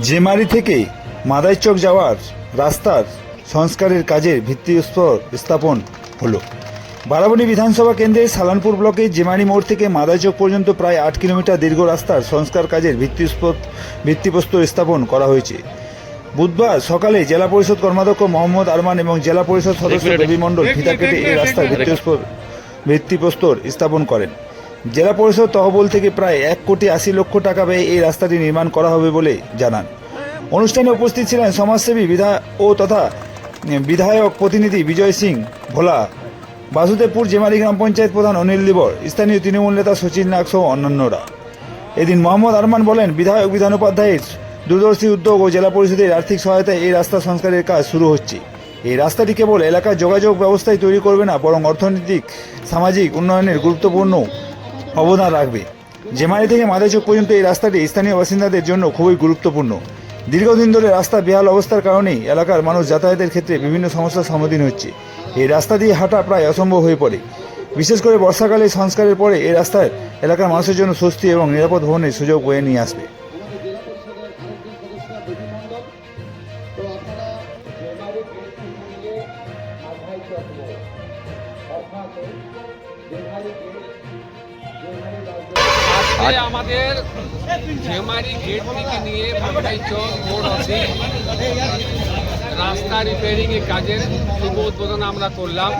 জেমারি থেকে মাদাইচক যাওয়ার রাস্তার সংস্কারের কাজের ভিত্তিস্তর স্থাপন হলো। বারাবণী বিধানসভা কেন্দ্রের সালানপুর ব্লকে জেমারি মোড় থেকে মাদাইচক পর্যন্ত প্রায় আট কিলোমিটার দীর্ঘ রাস্তার সংস্কার কাজের ভিত্তিস্পত ভিত্তিপ্রস্তর স্থাপন করা হয়েছে। বুধবার সকালে জেলা পরিষদ কর্মাধ্যক্ষ মোহাম্মদ আরমান এবং জেলা পরিষদ সদস্য রবি মণ্ডল ফিতা কেটে এই রাস্তার ভিত্তিস্পর ভিত্তিপ্রস্তর স্থাপন করেন। জেলা পরিষদ তহবিল থেকে প্রায় এক কোটি আশি লক্ষ টাকা ব্যয়ে এই রাস্তাটি নির্মাণ করা হবে বলে জানান। অনুষ্ঠানে উপস্থিত ছিলেন সমাজসেবী বিধা ও তথা বিধায়ক প্রতিনিধি বিজয় সিং ভোলা, বাসুদেবপুর জেমারি গ্রাম পঞ্চায়েত প্রধান অনিল দিবর, স্থানীয় তৃণমূল নেতা সচিন নাগ সহ অন্যান্যরা। এদিন মোহাম্মদ আরমান বলেন, বিধায়ক বিধান উপাধ্যায়ের দূরদর্শী উদ্যোগ ও জেলা পরিষদের আর্থিক সহায়তায় এই রাস্তা সংস্কারের কাজ শুরু হচ্ছে। এই রাস্তাটি কেবল এলাকার যোগাযোগ ব্যবস্থায় তৈরি করবে না, বরং অর্থনৈতিক, সামাজিক উন্নয়নের গুরুত্বপূর্ণ অবদান রাখবে। জেমারি থেকে মাদাইচক পর্যন্ত এই রাস্তাটি স্থানীয় বাসিন্দাদের জন্য খুবই গুরুত্বপূর্ণ। দীর্ঘদিন ধরে রাস্তা বেহাল অবস্থার কারণেই এলাকার মানুষ যাতায়াতের ক্ষেত্রে বিভিন্ন সমস্যার সম্মুখীন হচ্ছে। এই রাস্তা দিয়ে হাঁটা প্রায় অসম্ভব হয়ে পড়ে। বিশেষ করে বর্ষাকালে সংস্কারের পরে এই রাস্তায় এলাকার মানুষের জন্য স্বস্তি এবং নিরাপদ ভ্রমণের সুযোগ বয়ে নিয়ে আসবে। আজকে আমাদের ঝেমারি গেট থেকে নিয়ে ভাঙ্গাই চক মোড় রাস্তা রিপেয়ারিং এর কাজের শুভ উদ্বোধন আমরা করলাম।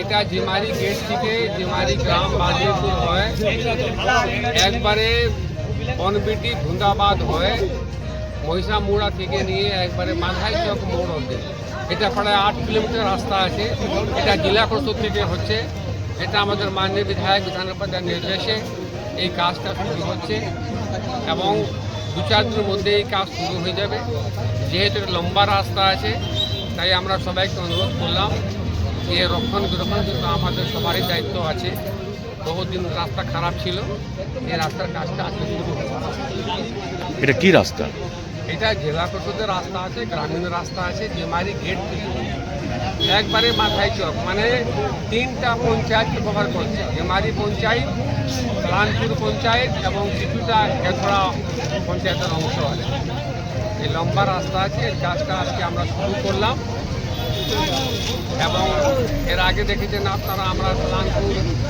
এটা ঝিমারি গেট থেকে ঝিমারি গ্রাম বাজিপুর হয়। একবারে বনবিটি ধুন্দাবাদ হয়ে। মহিষা মুড়া থেকে নিয়ে একবারে মাথাই চক মোড় অবধি। এটা প্রায় আট কিলোমিটার রাস্তা আছে। এটা জেলা পরিষদ থেকে হচ্ছে। এটা আমাদের মাননীয় বিধায়ক, বিধান উপাধ্যায়ের নির্দেশে এই কাজটা শুরু হচ্ছে এবং দু চার দিনের মধ্যে এই কাজ শুরু হয়ে যাবে। যেহেতু লম্বা রাস্তা আছে, তাই আমরা সবাইকে অনুরোধ করলাম যে রক্ষণাবেক্ষণ কিন্তু আমাদের সবারই দায়িত্ব আছে। বহুদিন রাস্তা খারাপ ছিল, এই রাস্তার কাজটা আজকে শুরু এটা কি রাস্তা? এটা জেলা পরিষদের রাস্তা আছে গ্রামীণ রাস্তা আছে জেমারি গেট থেকে একবারে মাথায় চক মানে তিনটা পঞ্চায়েত কভার করছে। জেমারি পঞ্চায়েত লানপুর পঞ্চায়েত এবং কিছুটা খেতড়া পঞ্চায়েতের অংশ আছে। এই লম্বা রাস্তা আছে এর কাজটা আজকে আমরা শুরু করলাম। এবং এর আগে দেখেছেন আপনারা আমরা লানপুর আহ,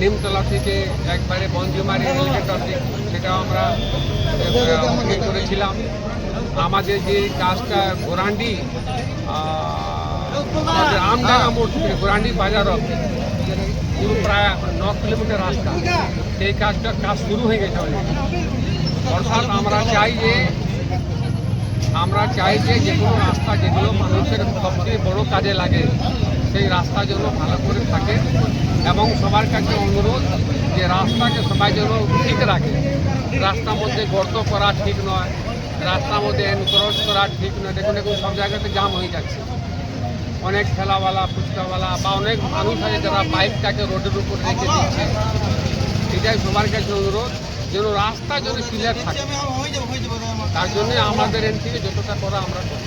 নিমতলা থেকে একবারে বঞ্জুমারি রেলগেট সেটাও আমরা ইয়ে করেছিলাম। আমাদের যে কাজটা গোরান্ডি আমডাঙ্গা মোড় থেকে গোরান্ডি বাজার অব্দি পুরো প্রায় ন কিলোমিটার রাস্তা। সেই কাজটা, কাজ শুরু হয়ে গেছে অর্থাৎ আমরা চাই যে, আমরা চাই যে যে কোনো রাস্তা যেগুলো মানুষের সবচেয়ে বড় কাজে লাগে সেই রাস্তা যেন ভালো করে থাকে এবং সবার কাছে অনুরোধ যে রাস্তাকে সবাই যেন ঠিক রাখে। রাস্তার মধ্যে গর্ত করা ঠিক নয়, রাস্তার মধ্যে এনক্রোচ করা ঠিক নয়, দেখুন দেখুন, সব জায়গাতে জাম হয়ে যাচ্ছে। অনেক ঠেলাওয়ালা, ফুচকাওয়ালা বা অনেক মানুষ আছে যারা বাইকটাকে রোডের উপর রেখে দিচ্ছে। এটাই সবার কাছে অনুরোধ, যেন রাস্তা যদি ক্লিয়ার থাকে। তার জন্য আমাদের এন থেকে যতটা করা আমরা করব।